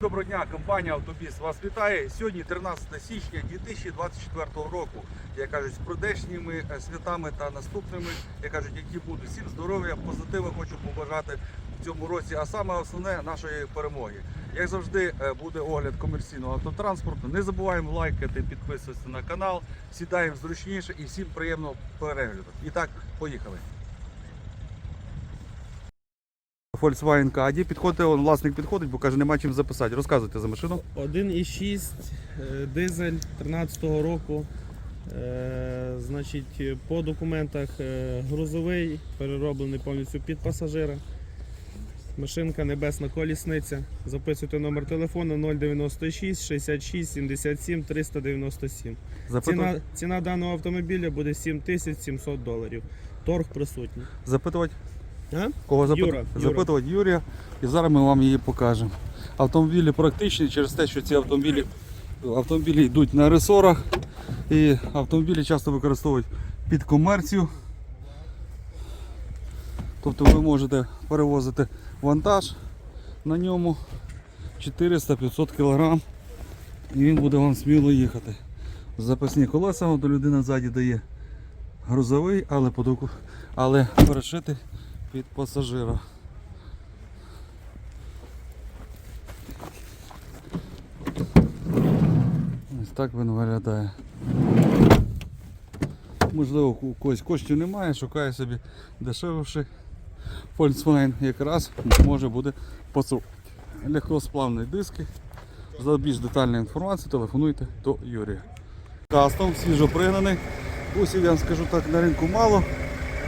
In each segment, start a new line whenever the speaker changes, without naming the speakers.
Доброго дня, компанія Автобіс вас вітає. Сьогодні 13 січня 2024 року. Як кажуть, з прийдешніми е, святами та наступними, як кажуть, які будуть. Всім здоров'я, позитиву хочу побажати в цьому році, а саме основне нашої перемоги. Як завжди, е, буде огляд комерційного автотранспорту. Не забуваємо лайкати, підписуватися на канал, сідаємо зручніше і всім приємного перегляду. І так, поїхали. Volkswagen Caddy. Підходить, он, власник підходить, бо каже, нема чим записати. Розказуйте за машину.
1,6 е, дизель 13-го року. Е, Значить, по документах е, грузовий, перероблений повністю під пасажира. Машинка небесна колісниця. Записуйте номер телефону 096 66 77 397.
Запитувати?
Ціна, ціна даного автомобіля буде 7700 доларів. Торг присутній.
Запитувати?
А?
Кого запит...
Юра, Юра.
запитувати Юрія. І зараз ми вам її покажемо. Автомобілі практичні через те, що ці автомобілі, автомобілі йдуть на ресорах. І автомобілі часто використовують під комерцію. Тобто ви можете перевозити вантаж на ньому 400-500 кг і він буде вам сміло їхати. Запасні колеса, от людина ззаді дає грузовий, але, по доку- але перешитий під пасажира. Ось так він виглядає. Можливо, у когось коштів немає, шукає собі дешевший Volkswagen якраз може буде посувати. Легкосплавні диски. За більш детальну інформацію телефонуйте до Юрія. Кастом свіжо пригнаний. Усів я вам скажу так на ринку мало,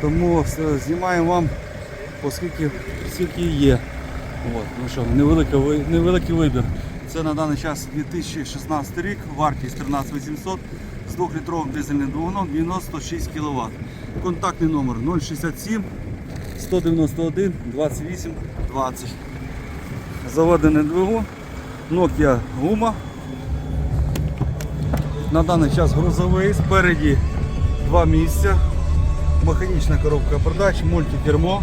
тому е, знімаємо вам оскільки скільки є. От, ну що, невеликий, невеликий вибір. Це на даний час 2016 рік, вартість 13800 з 2-літровим дизельним двигуном 96 кВт. Контактний номер 067 191 28 20. Заведений двигун, Nokia гума. На даний час грузовий, спереді два місця, механічна коробка передач, мультикермо.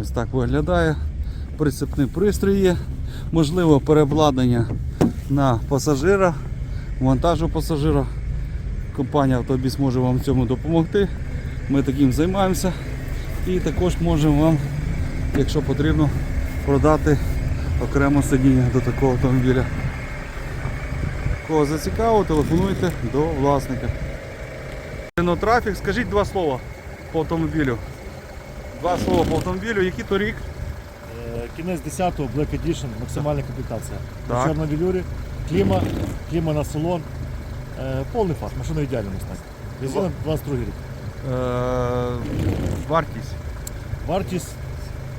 Ось так виглядає. Прицепний пристрій є. Можливо, переобладнання на пасажира, вантажу пасажира. Компанія Автобіс може вам в цьому допомогти. Ми таким займаємося. І також можемо вам, якщо потрібно, продати окремо сидіння до такого автомобіля. Кого зацікавило, телефонуйте до власника. Traffic, скажіть два слова по автомобілю. Два слова по автомобілю, який то рік?
Е, Кінець 10-го, Black Edition, максимальна комплектація.
Так.
На чорному велюрі, кліма, кліма на салон. Е, повний фарш, машина ідеальна стан. Резина 22 рік.
Е, вартість.
Вартість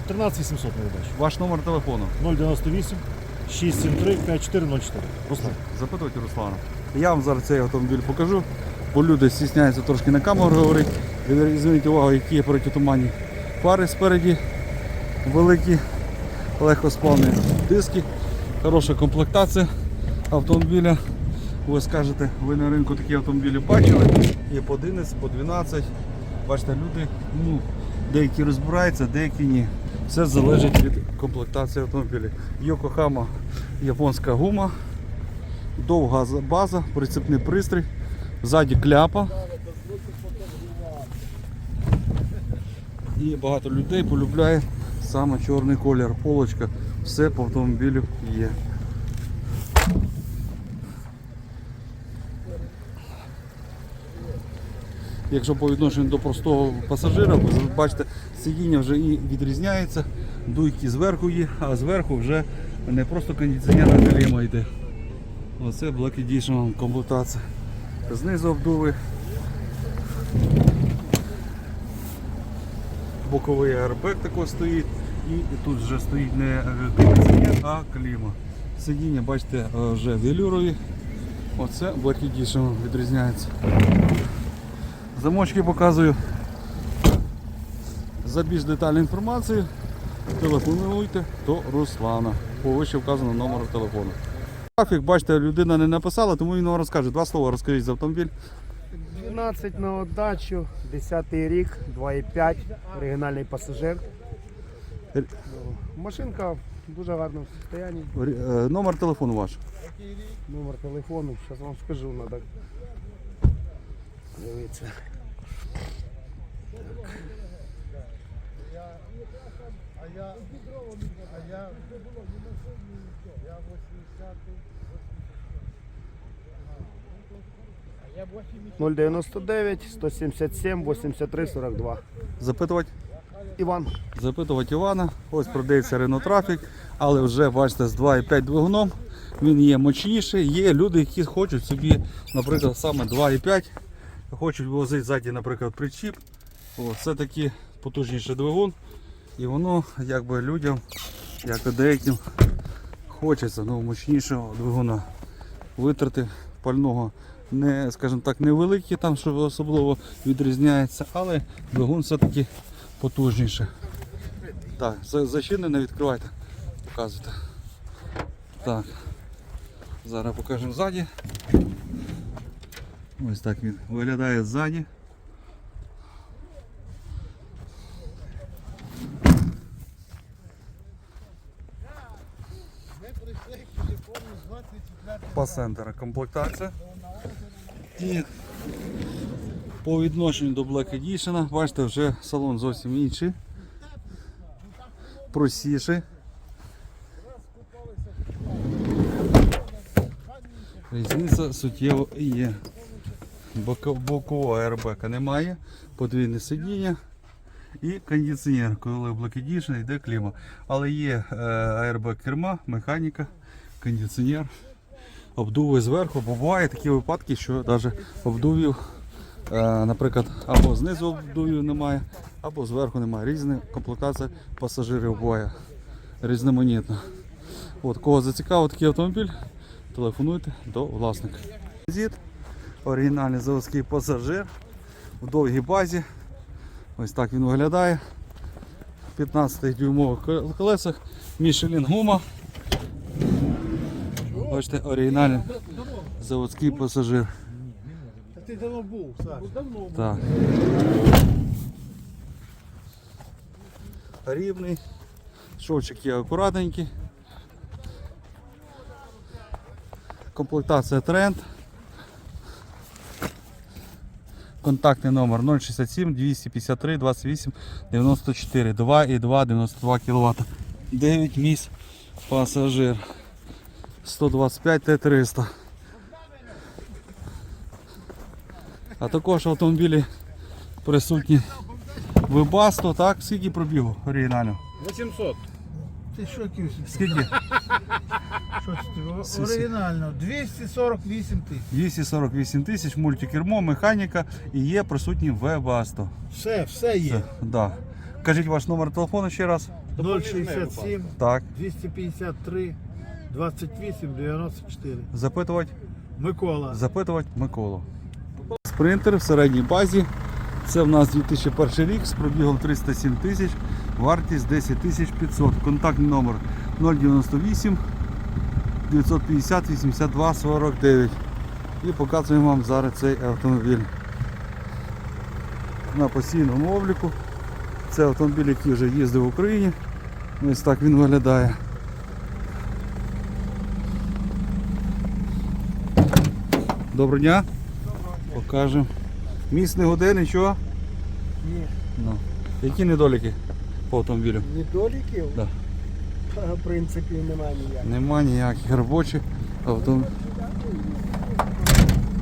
13 800 на видачу.
Ваш номер телефону.
098 673 5404. Руслан.
Запитуйте Руслана. Я вам зараз цей автомобіль покажу, бо люди стісняються трошки на камеру говорити. Ви Зверніть увагу, які є протитуманні фари спереді, великі, легкосплавні диски, хороша комплектація автомобіля. Ви скажете, ви на ринку такі автомобілі бачили, є по 11, по 12. Бачите, люди ну, деякі розбираються, деякі ні. Все залежить від комплектації автомобіля. Йокохама японська гума, довга база, прицепний пристрій, ззаді кляпа. І багато людей полюбляє саме чорний колір, полочка. Все по автомобілю є. Якщо по відношенню до простого пасажира, ви бачите, сидіння вже і відрізняється, дуйки зверху є, а зверху вже не просто кондиціонер, а кліма йде. Оце Black Edition комплектація. Знизу обдуви. Боковий аербек також стоїть. І тут вже стоїть не кондиціонер, а кліма. Сидіння, бачите, е, вже велюрові. Оце Edition відрізняється. Замочки показую. За більш детальну інформацію телефонуйте до Руслана по вище вказаному номеру телефону. Трафік, бачите, людина не написала, тому він вам розкаже. Два слова розкажіть за автомобіль.
12 на отдачу, 10 рік, 2,5, оригінальний пасажир. Машинка в дуже гарному стані.
Е, Номер телефону ваш.
Номер телефону, зараз вам скажу, треба дивитися. Так. 099 177 83 42.
Запитувати?
Іван.
запитувати Івана. Ось продається Renault Traffic, але вже бачите з 2,5 двигуном. Він є мощніший. Є люди, які хочуть собі, наприклад, саме 2,5, хочуть возити ззаді, наприклад, причіп. О, це такий потужніший двигун. І воно якби людям, як і деяким, хочеться ну, мощнішого двигуна. Витрати пального не, скажімо так, невеликі, там що особливо відрізняється, але двигун все-таки потужніше. Так, за- зачинене відкривайте. Показуйте. Так. Зараз покажемо ззаді. Ось так він виглядає ззаді. Пасентера комплектація. І по відношенню до Black Edition, бачите, вже салон зовсім інший. Простіший. Різниця суттєво є. Бокового аербека немає, подвійне сидіння і кондиціонер, коли Black Edition йде кліма. Але є е, аербек керма, механіка, кондиціонер, обдуви зверху. Бо бувають такі випадки, що навіть обдувів, е, наприклад, або знизу обдувів немає, або зверху немає. Різна комплектація пасажирів буває різноманітна. От, кого зацікавив такий автомобіль, телефонуйте до власника. Зід, оригінальний заводський пасажир в довгій базі. Ось так він виглядає. 15 дюймових колесах, Мішелін гума. Бачите, оригінальний заводський пасажир.
Ти давно був, Саш. Давно
Так. Рівний. Шовчик є акуратненький. Комплектація тренд. Контактний номер 067 253 28 94 2,2 92 кВт. 9 місць пасажир. 125 Т300. А також автомобілі присутні Вебасто, так? Скільки пробігу оригінально?
800.
Ти що кився?
Скільки?
Що це ти? Оригінально. 248 тисяч.
248 тисяч, мультикермо, механіка і є присутні Вебасто.
Все, все є.
Це, да. Кажіть ваш номер телефону ще раз.
067
Так.
253 28 94.
Запитувати,
Микола.
запитувати Миколу. Спринтер в середній базі. Це в нас 2001 рік з пробігом 307 тисяч, вартість 10 тисяч 500. Контактний номер 098 950 82 49. І показуємо вам зараз цей автомобіль. На постійному обліку. Це автомобіль, який вже їздив в Україні. Ось так він виглядає. Доброго дня. Покажемо. Міст не годе, нічого.
Ні.
Ну. Які недоліки по автомобілю?
Недоліків?
Да.
В принципі, немає ніяких.
Нема ніяких робочих. Авто...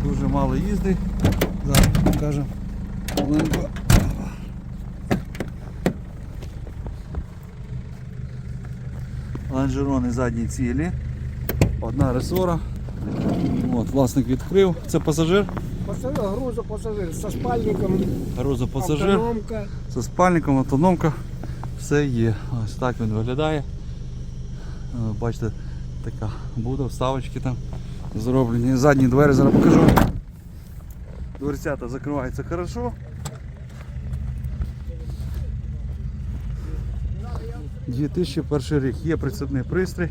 Дуже мало їздить. Зараз покажемо. Лонжерони задні цілі. Одна ресора. От, власник відкрив. Це пасажир.
Пасажир, грузопасажир зі спальником,
Грузопасажир.
автономка.
Зі спальником, автономка. Все є. Ось так він виглядає. Е, Бачите, така буде, вставочки там зроблені. Задні двері зараз покажу. Дверцята закриваються хорошо. Тисячі перший рік. Є прицепний пристрій.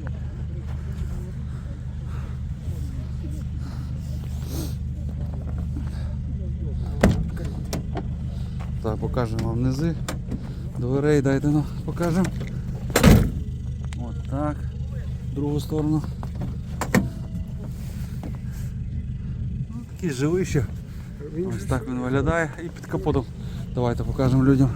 Покажемо вам низи. Дверей дайте ну, покажемо. От так. Другу сторону. Ну, Такий живище. Ось так він виглядає. І під капотом. Давайте покажемо людям.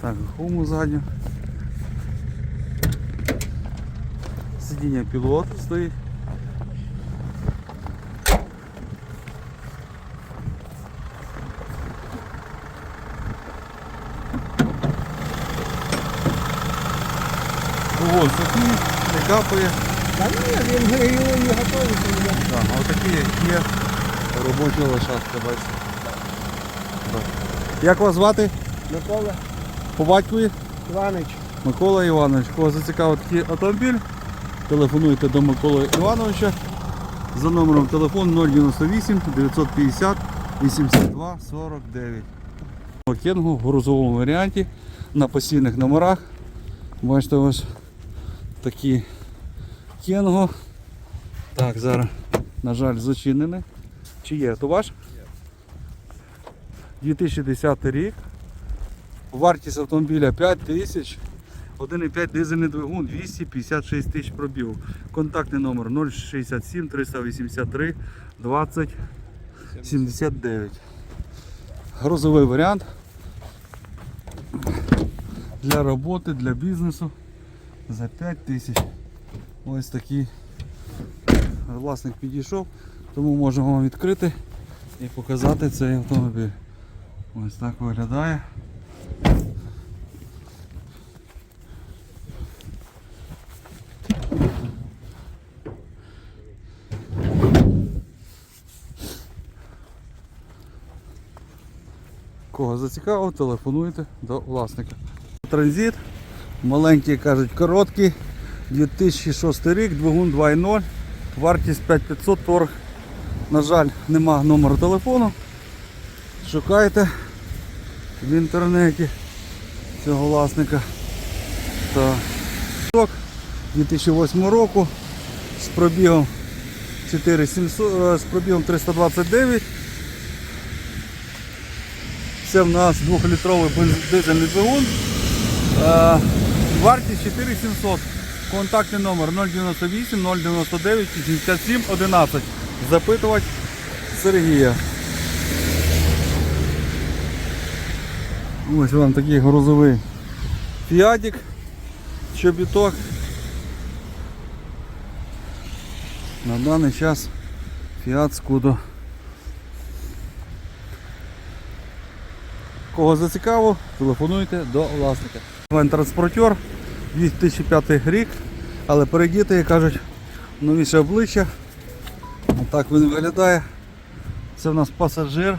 Так, гуму задню. Сидіння пілот стоїть. Ого, сухий, не капає.
Та ні, він не готовий.
Так, а отакі як є робоча лошадка, бачите. Так. Як вас звати?
Микола
По батькові?
Іванович.
Микола Іванович. Кого зацікавив такий автомобіль? Телефонуйте до Миколи Івановича за номером телефону 098 950 82 49. Кенгу в грузовому варіанті на постійних номерах. Бачите ось такі кенго. Так, зараз, на жаль, зачинене. Чи є? То ваш? 2010 рік. Вартість автомобіля 5 тисяч. 1,5 дизельний двигун 256 тисяч пробігу. Контактний номер 067 383 20 79. Грузовий варіант для роботи, для бізнесу за 5 тисяч. Ось такий власник підійшов, тому можемо відкрити і показати цей автомобіль. Ось так виглядає. Кого зацікавило, телефонуйте до власника. Транзит, маленький кажуть, короткий, 2006 рік, двигун 2.0, вартість 5500 торг. На жаль, нема номеру телефону. Шукайте в інтернеті цього власника. Так. 2008 року з пробігом 4700, е, з пробігом 329. Це в нас 2-літровий дизельний двигун. Е, Вартість 4700. Контактний номер 098 099 87 11. Запитувати Сергія. Ось вам такий грузовий фіатик, чобіток. На даний час Fiat Scudo. Кого зацікаво, телефонуйте до власника. Транспортер 2005 рік, але передіти, як кажуть, новіше обличчя. Отак він виглядає. Це в нас пасажир.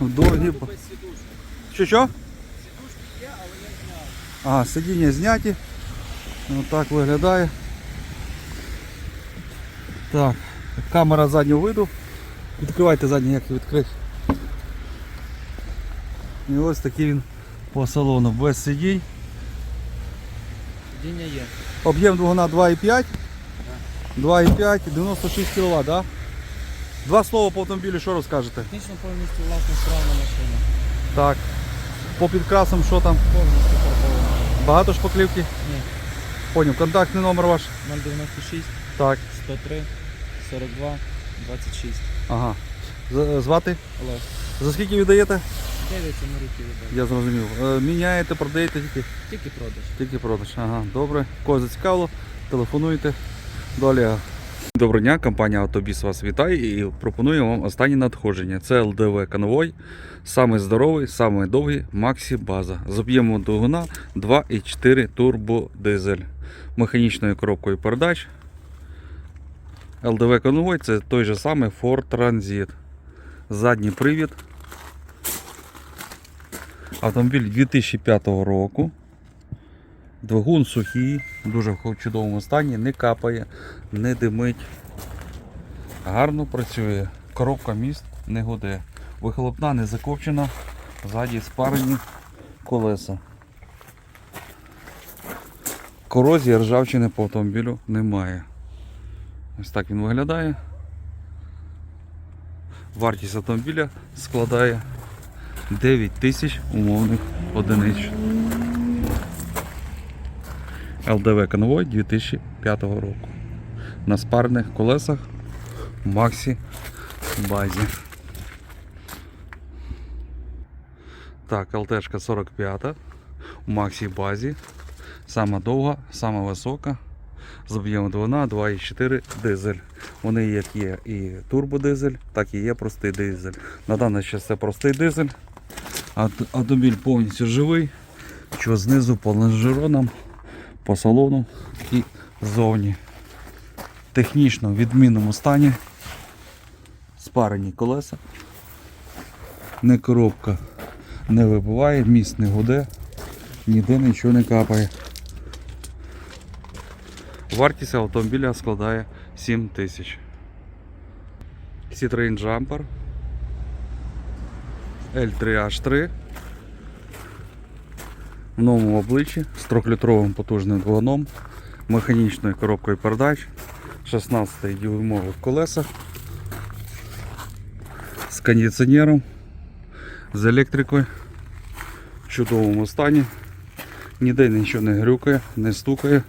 Довгі. Що що? Ага, сидіння зняті. Отак виглядає. Так, камера заднього виду. Відкривайте задній, як відкрити. І ось такий він по салону, без сидінь.
Сидіння є.
Об'єм двигуна 2,5. 2,5, 96 кВт, да? Два слова по автомобілю, що розкажете?
Технічно повністю власна справна машина.
Так. По підкрасам що там?
Повністю фарбована.
Багато шпаклівки?
Ні.
Поняв, контактний номер ваш?
096
Так.
103 42 26.
Ага. З- Звати?
Олег.
За скільки віддаєте?
9 на руки віддав.
Я зрозумів. Е, Міняєте, продаєте тільки?
Тільки продаж.
Тільки продаж. Ага, добре. Кого зацікавило, телефонуйте до Олега. Доброго дня, компанія Автобіс вас вітає і пропонує вам останнє надходження. Це ЛДВ конвой, самий здоровий, самий довгий Максі База з об'ємом двигуна 2,4 турбодизель, механічною коробкою передач. ЛДВ конвой це той же самий Ford Transit. Задній привід. Автомобіль 2005 року. Двигун сухий, дуже в чудовому стані, не капає, не димить. Гарно працює. Коробка міст не гуде. Вихлопна не закопчена, ззаді спарені колеса. Корозії ржавчини по автомобілю немає. Ось так він виглядає. Вартість автомобіля складає 9 тисяч умовних одиниць. ЛДВ конвой 2005 року. На спарних колесах Максі базі. Так, ЛТшка 45 у Максі базі. Сама довга, сама висока. З об'ємом двигуна 2,4 дизель. Вони як є і турбодизель, так і є простий дизель. На даний час це простий дизель. Автомобіль повністю живий. Що знизу по лонжеронам, по салону і ззовні. Технічно в відмінному стані. Спарені колеса. Не коробка не вибиває, міст не гуде, ніде нічого не капає. Вартість автомобіля складає 7 тисяч. Citroen Jumper L3H3 в новому обличчі з 3-літровим потужним двигуном, механічною коробкою передач, 16 дюймових колесах з кондиціонером, з електрикою в чудовому стані. Ніде нічого не грюкає, не стукає.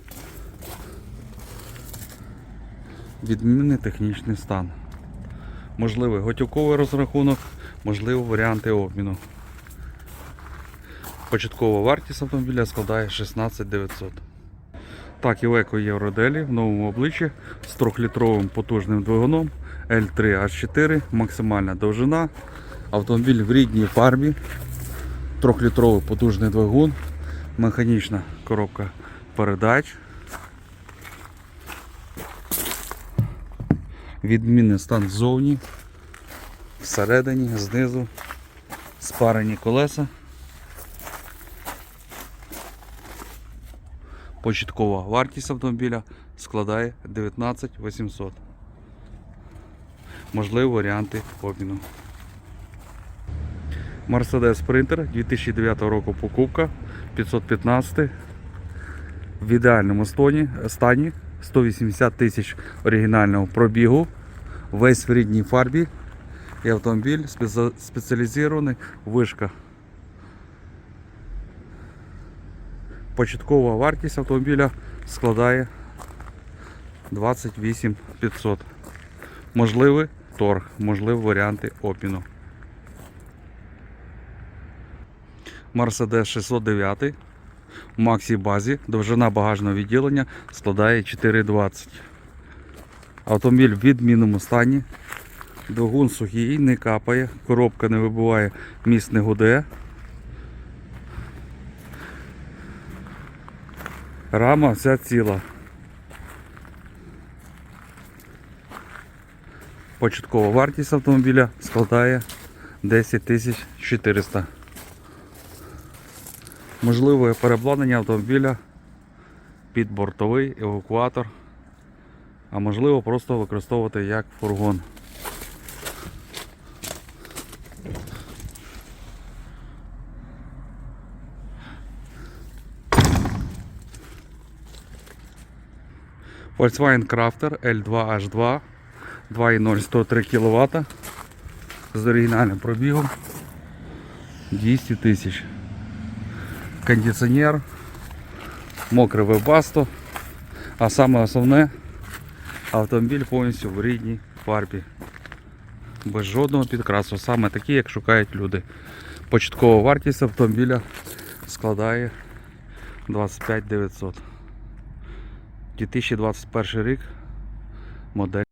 Відмінний технічний стан. Можливий готівковий розрахунок, можливо варіанти обміну. Початкова вартість автомобіля складає 16 900. Так, Iveco Євроделі в новому обличчі з 3-літровим потужним двигуном L3H4, максимальна довжина. Автомобіль в рідній фарбі, 3-літровий потужний двигун, механічна коробка передач. Відмінний стан ззовні, всередині, знизу, спарені колеса. Початкова вартість автомобіля складає 19 800. Можливі варіанти обміну. Mercedes Sprinter 2009 року покупка 515 в ідеальному стані, стані 180 тисяч оригінального пробігу, весь в рідній фарбі і автомобіль спеці- спеціалізований вишка. Початкова вартість автомобіля складає 28 500. Можливий торг, можливі варіанти обміну. Mercedes 609 в Максі базі, довжина багажного відділення складає 4,20. Автомобіль в відмінному стані. Двигун сухий, не капає, коробка не вибиває, міст не гуде. Рама вся ціла. Початкова вартість автомобіля складає 10 400. Можливе переобладнання автомобіля під бортовий евакуатор, а можливо просто використовувати як фургон. Volkswagen Crafter L2H2 2.0 103 кВт з оригінальним пробігом 200 тисяч. Кондиціонер, мокре вебасто, а саме основне автомобіль повністю в рідній фарбі. Без жодного підкрасу, саме такі, як шукають люди. Початкова вартість автомобіля складає 25 900. 2021 рік модель.